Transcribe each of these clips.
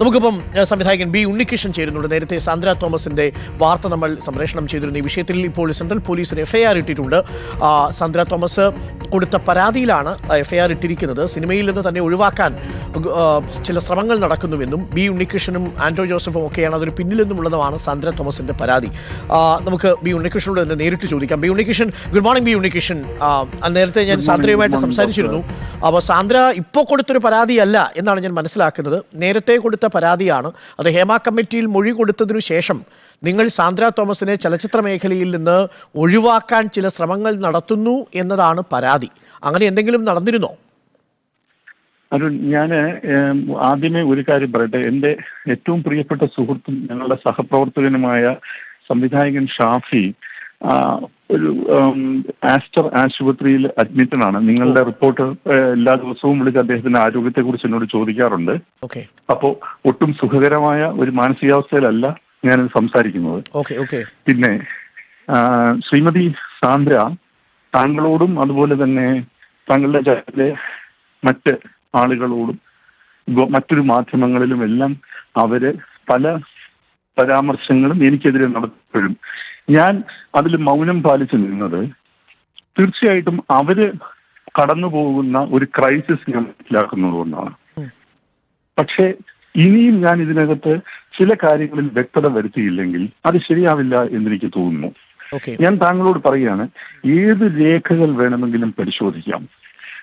നമുക്കിപ്പം സംവിധായകൻ ബി ഉണ്ണികൃഷ്ണൻ ചേരുന്നുണ്ട്. നേരത്തെ സാന്ദ്ര തോമസിന്റെ വാർത്ത നമ്മൾ സംപ്രേഷണം ചെയ്തിരുന്നു. ഈ വിഷയത്തിൽ ഇപ്പോൾ സെൻട്രൽ പോലീസിന് എഫ്ഐആർ ഇട്ടിട്ടുണ്ട്. സാന്ദ്ര തോമസ് കൊടുത്ത പരാതിയിലാണ് എഫ്ഐആർ ഇട്ടിരിക്കുന്നത്. സിനിമയിൽ നിന്ന് തന്നെ ഒഴിവാക്കാൻ ചില ശ്രമങ്ങൾ നടക്കുന്നുവെന്നും ബി ഉണ്ണികൃഷ്ണനും ആൻഡ്രോ ജോസഫും ഒക്കെയാണ് അതിന് പിന്നിലെന്നുമുള്ളതുമാണ് സാന്ദ്ര തോമസിന്റെ പരാതി. നമുക്ക് ബി ഉണ്ണികൃഷ്ണനോട് തന്നെ നേരിട്ട് ചോദിക്കാം. B Unnikrishnan good morning B Unnikrishnan. നേരത്തെ ഞാൻ സാന്ദ്രയുമായിട്ട് സംസാരിച്ചിരുന്നു. അപ്പോൾ സാന്ദ്ര ഇപ്പോൾ കൊടുത്തൊരു പരാതിയല്ല എന്നാണ് ഞാൻ മനസ്സിലാക്കുന്നത്. നേരത്തെ കൊടുത്ത പരാതിയാണ്. അത് ഹേമ കമ്മിറ്റിയിൽ മൊഴി കൊടുത്തതിനു ശേഷം നിങ്ങൾ സാന്ദ്ര തോമസിനെ ചലച്ചിത്ര മേഖലയിൽ നിന്ന് ഒഴിവാക്കാൻ ചില ശ്രമങ്ങൾ നടത്തുന്നു എന്നതാണ് പരാതി. അങ്ങനെ എന്തെങ്കിലും നടന്നിരുന്നോ? അരുൺ ഞാൻ ആദ്യമേ ഒരു കാര്യം പറയട്ടെ. എന്റെ ഏറ്റവും പ്രിയപ്പെട്ട സുഹൃത്തും ഞങ്ങളുടെ സഹപ്രവർത്തകനുമായ സംവിധായകൻ ഷാഫി ഒരു ആസ്റ്റർ ആശുപത്രിയിൽ അഡ്മിറ്റഡ് ആണ്. നിങ്ങളുടെ റിപ്പോർട്ട് എല്ലാ ദിവസവും വിളിച്ച് അദ്ദേഹത്തിന്റെ ആരോഗ്യത്തെ കുറിച്ച് എന്നോട് ചോദിക്കാറുണ്ട്. അപ്പോ അപ്പോൾ ഒട്ടും സുഖകരമായ ഒരു മാനസികാവസ്ഥയിലല്ല ഞാൻ സംസാരിക്കുന്നത്. പിന്നെ ശ്രീമതി സാന്ദ്ര താങ്കളോടും അതുപോലെ തന്നെ താങ്കളുടെ ചാനലിലെ മറ്റ് ആളുകളോടും മറ്റൊരു മാധ്യമങ്ങളിലും എല്ലാം അവർ പല പരാമർശങ്ങളും എനിക്കെതിരെ നടത്തപ്പോഴും ഞാൻ അതിൽ മൗനം പാലിച്ചു നിന്നത് തീർച്ചയായിട്ടും അവർ കടന്നു പോകുന്ന ഒരു ക്രൈസിസ് ഞാൻ മനസ്സിലാക്കുന്നത് കൊണ്ടാണ്. പക്ഷേ ഇനിയും ഞാൻ ഇതിനകത്ത് ചില കാര്യങ്ങളിൽ വ്യക്തത വരുത്തിയില്ലെങ്കിൽ അത് ശരിയാവില്ല എന്നെനിക്ക് തോന്നുന്നു. ഞാൻ താങ്കളോട് പറയുകയാണ് ഏത് രേഖകൾ വേണമെങ്കിലും പരിശോധിക്കാം.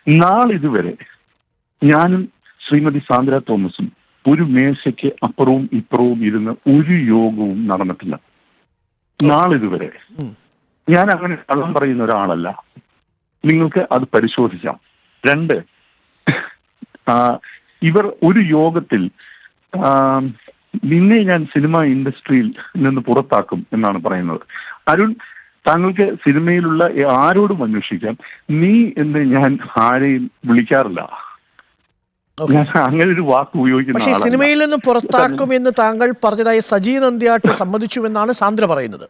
നാളിതുവരെ ഞാനും ശ്രീമതി സാന്ദ്ര തോമസും ഒരു മേശയ്ക്ക് അപ്പുറവും ഇപ്പുറവും ഇരുന്ന് ഒരു യോഗവും നടന്നിട്ടില്ല. നാളിതുവരെ. ഞാൻ അങ്ങനെ കള്ളം പറയുന്ന ഒരാളല്ല. നിങ്ങൾക്ക് അത് പരിശോധിക്കാം. രണ്ട് ഇവർ ഒരു യോഗത്തിൽ നിന്നെ ഞാൻ സിനിമ ഇൻഡസ്ട്രിയിൽ നിന്ന് പുറത്താക്കും എന്നാണ് പറയുന്നത്. അരുൺ താങ്കൾക്ക് സിനിമയിലുള്ള ആരോടും അന്വേഷിക്കാം. നീ എന്ന് ഞാൻ ആരെയും വിളിക്കാറില്ല. ഞാൻ അങ്ങനെ ഒരു വാക്ക് ഉപയോഗിക്കുന്ന പക്ഷേ ആളല്ല. സിനിമയിൽ നിന്ന് പുറത്താക്കും എന്ന് താങ്കൾ പറഞ്ഞതായി സജി സമ്മതിച്ചു എന്നാണ് സാന്ദ്ര പറയുന്നത്.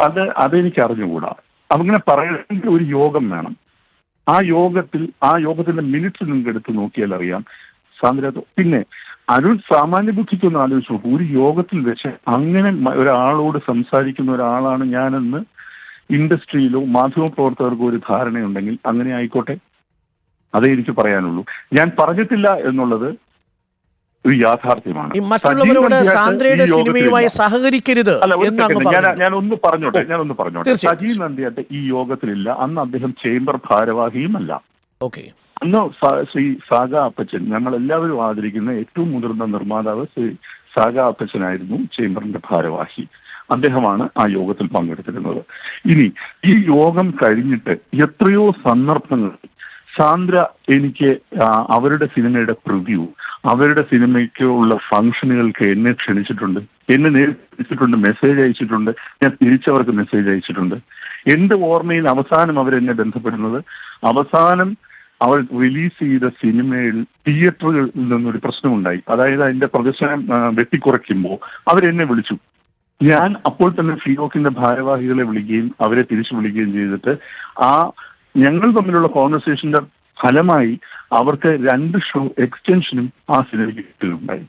അത് അതെനിക്ക് അറിഞ്ഞുകൂടാ അങ്ങനെ പറയണമെങ്കിൽ ഒരു യോഗം വേണം. ആ യോഗത്തിൽ ആ യോഗത്തിന്റെ മിനിറ്റ്സ് നിങ്ങൾക്ക് എടുത്ത് നോക്കിയാൽ അറിയാം സാന്ദ്ര. പിന്നെ അരുൺ സാമാന്യ ബുദ്ധിക്കൊന്ന് ആലോചിച്ച് നോക്കൂ. ഒരു യോഗത്തിൽ വെച്ച് അങ്ങനെ മ- ഒരാളോട് സംസാരിക്കുന്ന ഒരാളാണ് ഞാനെന്ന് ഇൻഡസ്ട്രിയിലോ മാധ്യമ പ്രവർത്തകർക്കോ ഒരു ധാരണയുണ്ടെങ്കിൽ അങ്ങനെ ആയിക്കോട്ടെ. അതേ എനിക്ക് പറയാനുള്ളൂ. ഞാൻ പറഞ്ഞിട്ടില്ല എന്നുള്ളത് ഒരു യാഥാർത്ഥ്യമാണ്. മറ്റുള്ളവരോട് സാന്ദ്രയുടെ സിനിമയുമായി സഹകരിക്കരുത് ഞാൻ ഞാൻ ഒന്ന് പറഞ്ഞോട്ടെ ഞാൻ ഒന്ന് പറഞ്ഞോട്ടെ. സജി സജീവ് നന്ദിയായിട്ട് ഈ യോഗത്തിലില്ല അന്ന് അദ്ദേഹം ചേംബർ ഭാരവാഹിയുമല്ല. ഓക്കെ. അന്ന് ശ്രീ സാഗ അപ്പച്ചൻ ഞങ്ങൾ എല്ലാവരും ആദരിക്കുന്ന ഏറ്റവും മുതിർന്ന നിർമ്മാതാവ് ശ്രീ സാഗ അപ്പച്ചനായിരുന്നു ചേംബറിന്റെ ഭാരവാഹി. അദ്ദേഹമാണ് ആ യോഗത്തിൽ പങ്കെടുത്തിരുന്നത്. ഇനി ഈ യോഗം കഴിഞ്ഞിട്ട് എത്രയോ സന്ദർഭങ്ങൾ സാന്ദ്ര എനിക്ക് അവരുടെ സിനിമയുടെ പ്രിവ്യൂ അവരുടെ സിനിമയ്ക്ക് ഉള്ള ഫംഗ്ഷനുകൾക്ക് എന്നെ ക്ഷണിച്ചിട്ടുണ്ട്. എന്നെ നേരിട്ടിട്ടുണ്ട് മെസ്സേജ് അയച്ചിട്ടുണ്ട്. ഞാൻ തിരിച്ചവർക്ക് മെസ്സേജ് അയച്ചിട്ടുണ്ട്. എന്റെ ഓർമ്മയിൽ അവസാനം അവരെന്നെ ബന്ധപ്പെടുന്നത് അവസാനം അവൾ റിലീസ് ചെയ്ത സിനിമയിൽ തിയേറ്ററുകളിൽ നിന്നൊരു പ്രശ്നമുണ്ടായി. അതായത് അതിന്റെ പ്രദർശനം വെട്ടിക്കുറയ്ക്കുമ്പോൾ അവരെന്നെ വിളിച്ചു. ഞാൻ അപ്പോൾ തന്നെ ഫിയോക്കിന്റെ ഭാരവാഹികളെ വിളിക്കുകയും അവരെ തിരിച്ചു വിളിക്കുകയും ചെയ്തിട്ട് ആ ഞങ്ങൾ തമ്മിലുള്ള കോൺവെർസേഷന്റെ ഫലമായി അവർക്ക് രണ്ട് ഷോ എക്സ്റ്റൻഷനും ആ സിനിമയ്ക്ക് കിട്ടുകയുണ്ടായി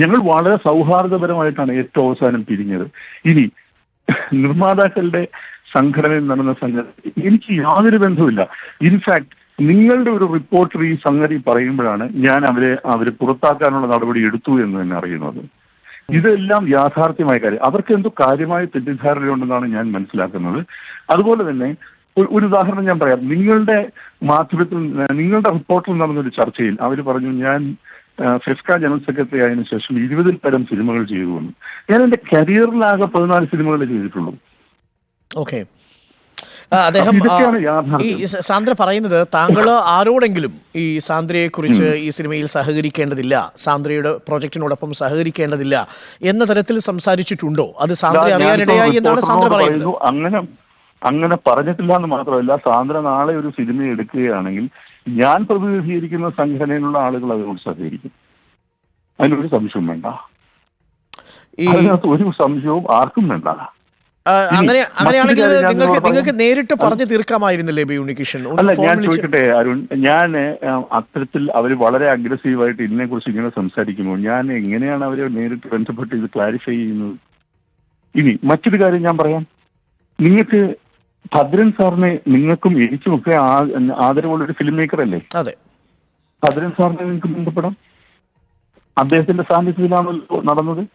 ഞങ്ങൾ വളരെ സൗഹാർദ്ദപരമായിട്ടാണ് ഏറ്റവും അവസാനം പിരിഞ്ഞത്. ഇനി നിർമ്മാതാക്കളുടെ സംഘടനയിൽ നടന്ന സംഗതി എനിക്ക് യാതൊരു ബന്ധവുമില്ല. ഇൻഫാക്ട് നിങ്ങളുടെ ഒരു റിപ്പോർട്ടർ ഈ സംഗതി പറയുമ്പോഴാണ് ഞാൻ അവരെ അവരെ പുറത്താക്കാനുള്ള നടപടി എടുത്തു എന്ന് തന്നെ അറിയുന്നത്. ഇതെല്ലാം യാഥാർത്ഥ്യമായ കാര്യം. അവർക്ക് എന്തോ കാര്യമായ തെറ്റിദ്ധാരണയുണ്ടെന്നാണ് ഞാൻ മനസ്സിലാക്കുന്നത്. അതുപോലെ തന്നെ ഒരു- ഉദാഹരണം ഞാൻ പറയാം. നിങ്ങളുടെ മാധ്യമത്തിൽ നിങ്ങളുടെ റിപ്പോർട്ടിൽ നടന്നൊരു ചർച്ചയിൽ അവർ പറഞ്ഞു ഞാൻ ഫെസ്ക ഫെഫ്ക ജനറൽ സെക്രട്ടറി ആയതിനു ശേഷം ഇരുപതിൽ പരം സിനിമകൾ ചെയ്തു വന്നു ഞാൻ എന്റെ കരിയറിലാകെ പതിനാല് സിനിമകൾ ചെയ്തിട്ടുള്ളൂ. ഓക്കെ. അദ്ദേഹം ഈ സാന്ദ്ര പറയുന്നത് താങ്കൾ ആരോടെങ്കിലും ഈ സാന്ദ്രയെ കുറിച്ച് ഈ സിനിമയിൽ സഹകരിക്കേണ്ടതില്ല സാന്ദ്രയുടെ പ്രോജക്റ്റിനോടൊപ്പം സഹകരിക്കേണ്ടതില്ല എന്ന തരത്തിൽ സംസാരിച്ചിട്ടുണ്ടോ? അത് സാന്ദ്ര അറിയാനിടയായി എന്നാണ് സാന്ദ്ര പറയുന്നത്. അങ്ങനെ അങ്ങനെ പറഞ്ഞിട്ടില്ല എന്ന് മാത്രമല്ല സാന്ദ്ര നാളെ ഒരു സിനിമ എടുക്കുകയാണെങ്കിൽ ഞാൻ പ്രതിനിധീകരിക്കുന്ന സംഘടനയിലുള്ള ആളുകൾ അതിനോട് സഹകരിക്കും. അതിനൊരു സംശയം വേണ്ട. അതിനകത്ത് ഒരു സംശയവും ആർക്കും വേണ്ട. അങ്ങനെ അങ്ങനെയാണെങ്കിൽ നിങ്ങൾക്ക് നിങ്ങൾക്ക് നേരിട്ട് പറഞ്ഞു തീർക്കാമായിരുന്നില്ലേ ബി ഉണ്ണികൃഷ്ണൻ? അല്ല ഞാൻ ചോദിക്കട്ടെ അരുൺ. ഞാൻ അത്തരത്തിൽ അവർ വളരെ അഗ്രസീവായിട്ട് ഇതിനെ കുറിച്ച് ഇങ്ങനെ സംസാരിക്കുമ്പോൾ ഞാൻ എങ്ങനെയാണ് അവരെ നേരിട്ട് ബന്ധപ്പെട്ട് ഇത് ക്ലാരിഫൈ ചെയ്യുന്നത്? ഇനി മറ്റൊരു കാര്യം ഞാൻ പറയാം. നിങ്ങൾക്ക് ഭദ്രൻ സാറിനെ നിങ്ങൾക്കും എനിക്കും ഒക്കെ ആ- ആദരവുള്ള ഒരു ഫിലിം മേക്കർ അല്ലേ? അതെ. ഭദ്രൻ സാറിനെ നിങ്ങൾക്ക് ബന്ധപ്പെടാം? അദ്ദേഹത്തിന്റെ സാന്നിധ്യത്തിലാണല്ലോ നടന്നത്.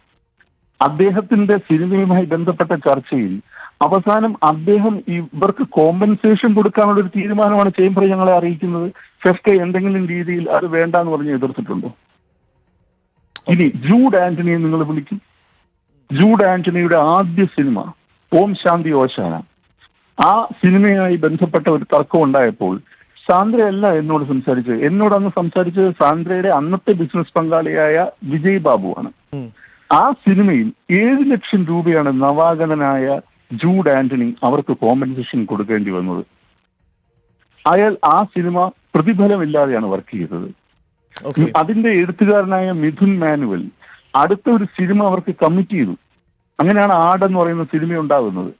അദ്ദേഹത്തിന്റെ സിനിമയുമായി ബന്ധപ്പെട്ട ചർച്ചയിൽ അവസാനം അദ്ദേഹം ഇവർക്ക് കോമ്പൻസേഷൻ കൊടുക്കാനുള്ള ഒരു തീരുമാനമാണ് ചേംബർ ഞങ്ങളെ അറിയിക്കുന്നത്. ഫെഫ്ക എന്തെങ്കിലും രീതിയിൽ അത് വേണ്ട എന്ന് പറഞ്ഞ് എതിർത്തിട്ടുണ്ടോ? ഇനി ജൂഡ് ആന്റണിയെ നിങ്ങൾ വിളിക്കും. ജൂഡ് ആന്റണിയുടെ ആദ്യ സിനിമ ഓം ശാന്തി ഓശാന. ആ സിനിമയുമായി ബന്ധപ്പെട്ട ഒരു തർക്കം ഉണ്ടായപ്പോൾ സാന്ദ്രയല്ല എന്നോട് സംസാരിച്ചത്. എന്നോട് അന്ന് സംസാരിച്ചത് സാന്ദ്രയുടെ അന്നത്തെ ബിസിനസ് പങ്കാളിയായ വിജയ് ബാബുവാണ്. ആണ് ആ സിനിമയിൽ ഏഴ് ലക്ഷം രൂപയാണ് നവാഗതനായ ജൂഡ് ആന്റണി അവർക്ക് കോമ്പൻസേഷൻ കൊടുക്കേണ്ടി വന്നത്. അയാൾ ആ സിനിമ പ്രതിഫലമില്ലാതെയാണ് വർക്ക് ചെയ്തത്. അതിന്റെ എഴുത്തുകാരനായ മിഥുൻ മാനുവൽ അടുത്ത ഒരു സിനിമ അവർക്ക് കമ്മിറ്റ് ചെയ്തു. അങ്ങനെയാണ് ആടെന്ന് പറയുന്ന സിനിമ ഉണ്ടാകുന്നത്.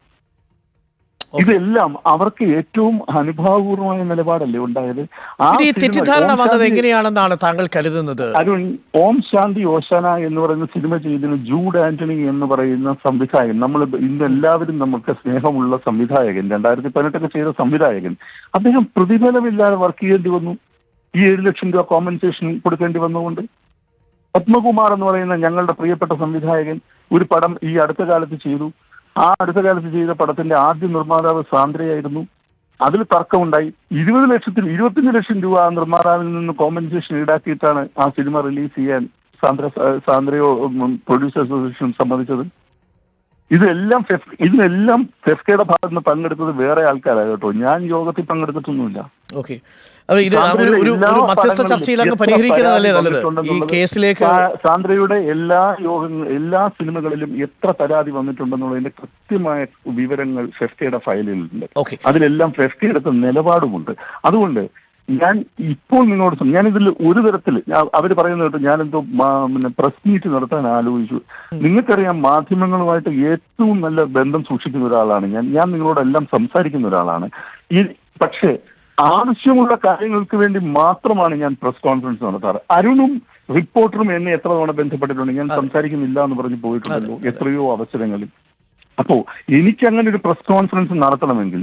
ഇതെല്ലാം അവർക്ക് ഏറ്റവും അനുഭാവപൂർവമായ നിലപാടല്ലേ ഉണ്ടായത്? ആ തെറ്റിദ്ധാരണ വന്നത് എങ്ങനെയാണെന്നാണ് താങ്കൾ കരുതുന്നത്? അരുൺ ഓം ശാന്തി ഓശാന എന്ന് പറയുന്ന സിനിമ ചെയ്തതിന് ജൂഡ് ആന്റണി എന്ന് പറയുന്ന സംവിധായകൻ നമ്മൾ ഇന്ന് എല്ലാവരും നമുക്ക് സ്നേഹമുള്ള സംവിധായകൻ രണ്ടായിരത്തി പതിനെട്ടൊക്കെ ചെയ്ത സംവിധായകൻ. അദ്ദേഹം പ്രതിഫലമില്ലാതെ വർക്ക് ചെയ്യേണ്ടി വന്നു. ഈ ഏഴ് ലക്ഷം രൂപ കോമ്പൻസേഷൻ കൊടുക്കേണ്ടി വന്നുകൊണ്ട്. പത്മകുമാർ എന്ന് പറയുന്ന ഞങ്ങളുടെ പ്രിയപ്പെട്ട സംവിധായകൻ ഒരു പടം ഈ അടുത്ത കാലത്ത് ചെയ്തു. ആ അടുത്ത കാലത്ത് ചെയ്ത പടത്തിന്റെ ആദ്യ നിർമ്മാതാവ് സാന്ദ്രയായിരുന്നു. അതിൽ തർക്കമുണ്ടായി. ഇരുപത് ലക്ഷത്തിൽ ഇരുപത്തിയഞ്ച് ലക്ഷം രൂപ നിർമ്മാതാവിൽ നിന്ന് കോമ്പൻസേഷൻ ഈടാക്കിയിട്ടാണ് ആ സിനിമ റിലീസ് ചെയ്യാൻ സാന്ദ്ര സാന്ദ്രയോ പ്രൊഡ്യൂസർ അസോസിയേഷൻ സമ്മതിച്ചത്. ഇതെല്ലാം ഫെഫ് ഇതിനെല്ലാം ഫെഫ്കയുടെ ഭാഗത്ത് നിന്ന് പങ്കെടുത്തത് വേറെ ആൾക്കാരാണ് കേട്ടോ. ഞാൻ യോഗത്തിൽ പങ്കെടുത്തിട്ടൊന്നുമില്ല. ഓക്കെ. സാന്ദ്രയുടെ എല്ലാ യോഗങ്ങൾ എല്ലാ സിനിമകളിലും എത്ര പരാതി വന്നിട്ടുണ്ടെന്നുള്ളതിന്റെ കൃത്യമായ വിവരങ്ങൾ ഫെഫ്കയുടെ ഫയലിലുണ്ട്. അതിലെല്ലാം ഫെഫ്ക എടുത്ത നിലപാടുമുണ്ട്. അതുകൊണ്ട് ഞാൻ ഇപ്പോൾ നിങ്ങളോട് ഞാൻ ഞാനിതിൽ ഒരു തരത്തിൽ അവർ പറയുന്ന കേട്ടോ ഞാനെന്തോ പിന്നെ പ്രസ് മീറ്റ് നടത്താൻ ആലോചിച്ചു. നിങ്ങൾക്കറിയാം മാധ്യമങ്ങളുമായിട്ട് ഏറ്റവും നല്ല ബന്ധം സൂക്ഷിക്കുന്ന ഒരാളാണ് ഞാൻ ഞാൻ നിങ്ങളോടെല്ലാം സംസാരിക്കുന്ന ഒരാളാണ്. ഈ പക്ഷേ ആവശ്യമുള്ള കാര്യങ്ങൾക്ക് വേണ്ടി മാത്രമാണ് ഞാൻ പ്രസ് കോൺഫറൻസ് നടത്താറ്. അരുണും റിപ്പോർട്ടറും എന്നെ എത്ര തവണ ബന്ധപ്പെട്ടിട്ടുണ്ട് ഞാൻ സംസാരിക്കുന്നില്ല എന്ന് പറഞ്ഞ് പോയിട്ടുണ്ടല്ലോ എത്രയോ അവസരങ്ങളിൽ. അപ്പോ എനിക്ക് അങ്ങനെ ഒരു പ്രസ് കോൺഫറൻസ് നടത്തണമെങ്കിൽ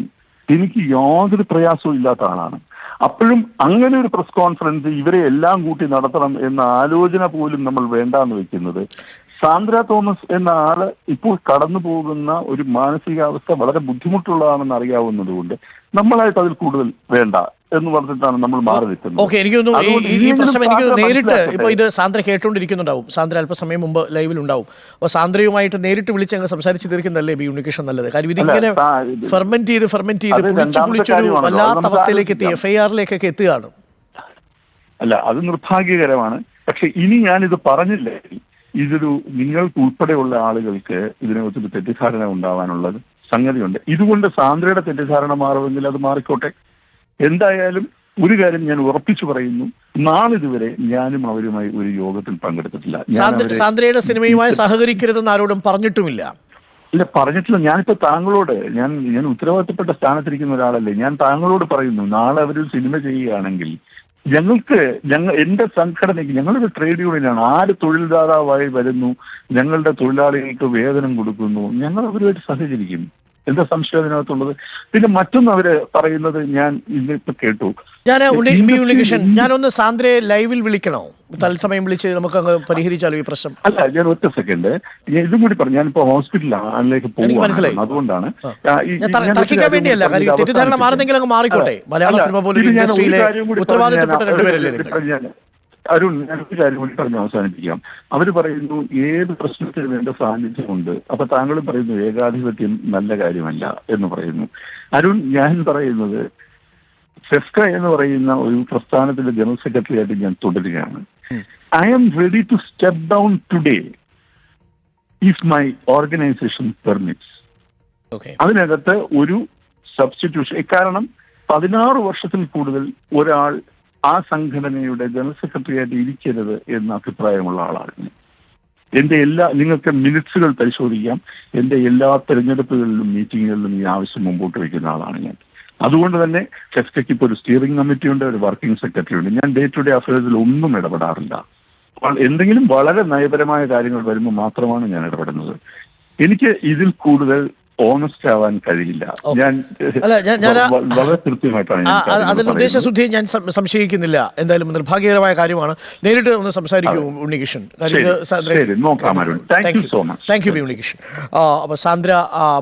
എനിക്ക് യാതൊരു പ്രയാസവും ഇല്ലാത്ത ആളാണ്. അപ്പോഴും അങ്ങനെ ഒരു പ്രസ് കോൺഫറൻസ് ഇവരെ എല്ലാം കൂട്ടി നടത്തണം എന്ന ആലോചന പോലും നമ്മൾ വേണ്ടാന്ന് വെക്കുന്നത്. സാന്ദ്ര തോമസ് എന്ന ആൾ ഇപ്പോൾ കടന്നു പോകുന്ന ഒരു മാനസികാവസ്ഥ വളരെ ബുദ്ധിമുട്ടുള്ളതാണെന്ന് അറിയാവുന്നതുകൊണ്ട് നമ്മളായിട്ട് അതിൽ കൂടുതൽ വേണ്ട. എന്ന് പറഞ്ഞിട്ടാണ് നമ്മൾ മാറി നിൽക്കുന്നത്. ഓക്കെ എനിക്ക് തോന്നുന്നു ഈ- പ്രശ്നം എനിക്ക് നേരിട്ട്. ഇപ്പൊ ഇത് സാന്ദ്ര കേട്ടുകൊണ്ടിരിക്കുന്നുണ്ടാവും സാന്ദ്ര അല്പസമയം മുമ്പ് ലൈവിൽ ഉണ്ടാവും. അപ്പോൾ സാന്ദ്രയുമായിട്ട് നേരിട്ട് വിളിച്ച് അങ്ങ് സംസാരിച്ച് തീർക്കുന്നതല്ലേ ബി ഉണ്ണികൃഷ്ണൻ നല്ലത്? കാര്യം ഇതിങ്ങനെ ഫെർമെന്റ് ചെയ്ത് ഫെർമെന്റ് ചെയ്ത് പുളിച്ചു പുളിച്ച് പുളിച്ചൊരു വല്ലാത്ത അവസ്ഥയിലേക്ക് എത്തി. എഫ് ഐ ആറിലേക്കൊക്കെ എത്തുകയാണ്. അല്ല അത് നിർഭാഗ്യകരമാണ്. പക്ഷെ ഇനി ഞാനിത് പറഞ്ഞില്ലേ? ഇതൊരു നിങ്ങൾക്ക് ഉൾപ്പെടെയുള്ള ആളുകൾക്ക് ഇതിനെക്കുറിച്ച് തെറ്റിദ്ധാരണ ഉണ്ടാവാനുള്ളത് സംഗതിയുണ്ട്. ഇതുകൊണ്ട് സാന്ദ്രയുടെ തെറ്റിദ്ധാരണ മാറുമെങ്കിൽ അത് മാറിക്കോട്ടെ? എന്തായാലും ഒരു കാര്യം ഞാൻ ഉറപ്പിച്ചു പറയുന്നു. നാളിതുവരെ ഞാനും അവരുമായി ഒരു യോഗത്തിൽ പങ്കെടുത്തിട്ടില്ല. സാന്ദ്രയുടെ സിനിമയുമായി സഹകരിക്കരുതെന്ന് ആരോടും പറഞ്ഞിട്ടുമില്ല. ഇല്ല പറഞ്ഞിട്ടില്ല. ഞാനിപ്പോ താങ്കളോട് ഞാൻ ഞാൻ ഉത്തരവാദിത്തപ്പെട്ട സ്ഥാനത്തിരിക്കുന്ന ഒരാളല്ലേ. ഞാൻ താങ്കളോട് പറയുന്നു നാളെ അവരൊരു സിനിമ ചെയ്യുകയാണെങ്കിൽ ഞങ്ങൾക്ക് ഞങ്ങൾ എന്റെ സംഘടനയ്ക്ക് ഞങ്ങളൊരു ട്രേഡ് യൂണിയനാണ് ആര് തൊഴിൽദാതാവായി വരുന്നു ഞങ്ങളുടെ തൊഴിലാളികൾക്ക് വേതനം കൊടുക്കുന്നു ഞങ്ങൾ അവരുമായിട്ട് സഹകരിക്കും. എന്താ സംശയം അതിനകത്തുള്ളത്? പിന്നെ മറ്റൊന്ന് അവർ പറയുന്നത് ഞാൻ ഇന്നിപ്പോ കേട്ടു. ഞാൻ ഉണ്ണികൃഷ്ണൻ ഞാനൊന്ന് സാന്ദ്രയെ ലൈവിൽ വിളിക്കണോ? തത്സമയം വിളിച്ച് നമുക്ക് അങ്ങ് പരിഹരിച്ചാലോ ഈ പ്രശ്നം? അല്ല ഞാൻ ഒറ്റ സെക്കൻഡ്. ഇതും കൂടി പറഞ്ഞു ഞാനിപ്പോ ഹോസ്പിറ്റലിലേക്ക്. പോകും അതുകൊണ്ടാണ്. തർക്കിക്കാൻ വേണ്ടിയല്ല കാര്യം തെറ്റിദ്ധാരണ. മാറുന്നെങ്കിൽ അങ്ങ് മാറിക്കോട്ടെ. മലയാള സിനിമ ഒരു ഇൻഡസ്ട്രിയിലെ ഉത്തരവാദിത്തപ്പെട്ട രണ്ടുപേരല്ലേ അരുൺ ഞാനൊരു കാര്യം കൂടി പറഞ്ഞ് അവസാനിപ്പിക്കാം. അവർ പറയുന്നു ഏത് പ്രശ്നത്തിന് വേണ്ട സാന്നിധ്യമുണ്ട്. അപ്പൊ താങ്കൾ പറയുന്നു ഏകാധിപത്യം നല്ല കാര്യമല്ല എന്ന് പറയുന്നു. അരുൺ ഞാൻ പറയുന്നത് ഫെസ്ക എന്ന് പറയുന്ന ഒരു പ്രസ്ഥാനത്തിന്റെ ജനറൽ സെക്രട്ടറി ആയിട്ട് ഞാൻ തുടരുകയാണ്. I am ready to step down today if my organisation permits അതിനകത്ത് ഒരു സബ്സ്റ്റിറ്റ്യൂഷൻ കാരണം പതിനാറ് വർഷത്തിൽ കൂടുതൽ ഒരാൾ ആ സംഘടനയുടെ ജനറൽ സെക്രട്ടറിയായിട്ട് ഇരിക്കരുത് എന്ന അഭിപ്രായമുള്ള ആളാണ്. എന്റെ എല്ലാ നിങ്ങൾക്ക് മിനിറ്റ്സുകൾ പരിശോധിക്കാം. എന്റെ എല്ലാ തെരഞ്ഞെടുപ്പുകളിലും മീറ്റിങ്ങുകളിലും ഈ ആവശ്യം മുമ്പോട്ട് വയ്ക്കുന്ന ആളാണ് ഞാൻ. അതുകൊണ്ട് തന്നെ കെസ്കയ്ക്ക് ഇപ്പോൾ ഒരു സ്റ്റിയറിംഗ് കമ്മിറ്റി ഉണ്ട് ഒരു വർക്കിംഗ് സെക്രട്ടറി ഉണ്ട്. ഞാൻ ഡേ ടു ഡേ അഫയേഴ്സിൽ ഒന്നും ഇടപെടാറില്ല. എന്തെങ്കിലും വളരെ നയപരമായ കാര്യങ്ങൾ വരുമ്പോൾ മാത്രമാണ് ഞാൻ ഇടപെടുന്നത്. എനിക്ക് ഇതിൽ കൂടുതൽ ഓണസ്റ്റ് ആവാൻ കഴിയില്ല ഞാൻ വളരെ കൃത്യമായിട്ടാണ് അതിൽ പറയുന്നത്. ഞാൻ സംശയിക്കുന്നില്ല. എന്തായാലും നിർഭാഗ്യകരമായ കാര്യമാണ്. നേരിട്ട് ഒന്ന് സംസാരിക്കൂ Unnikrishnan. Thank you B Unnikrishnan. ആ, അപ്പോൾ സാന്ദ്ര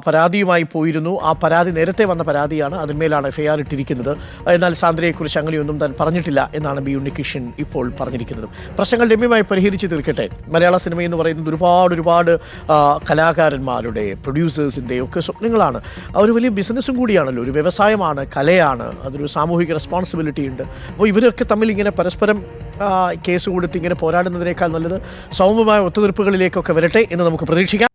പരാതിയുമായി പോയിരുന്നു. ആ പരാതി നേരത്തെ വന്ന പരാതിയാണ്. അതിന്മേലാണ് എഫ്ഐആർ ഇട്ടിരിക്കുന്നത്. എന്നാൽ സാന്ദ്രയെക്കുറിച്ച് അങ്ങനെയൊന്നും താൻ പറഞ്ഞിട്ടില്ല എന്നാണ് ബി ഉണ്ണികൃഷ്ണൻ ഇപ്പോൾ പറഞ്ഞിരിക്കുന്നത്. പ്രശ്നങ്ങൾ രമ്യമായി പരിഹരിച്ച് തീർക്കട്ടെ. മലയാള സിനിമ എന്ന് പറയുന്നത് ഒരുപാട് ഒരുപാട് കലാകാരന്മാരുടെ പ്രൊഡ്യൂസേഴ്സിന്റെ ഒക്കെ സ്വപ്നങ്ങളാണ്. ഒരു വലിയ ബിസിനസ്സും കൂടിയാണല്ലോ. ഒരു വ്യവസായമാണ് കലയാണ് അതൊരു സാമൂഹിക റെസ്പോൺസിബിലിറ്റി ഉണ്ട്. അപ്പോൾ ഇവരൊക്കെ തമ്മിൽ ഇങ്ങനെ പരസ്പരം കേസ് കൊടുത്ത് ഇങ്ങനെ പോരാടുന്നതിനേക്കാൾ നല്ലത് സൗമ്യമായ ഒത്തുതീർപ്പുകളിലേക്കൊക്കെ വരട്ടെ എന്ന് നമുക്ക് പ്രതീക്ഷിക്കാം.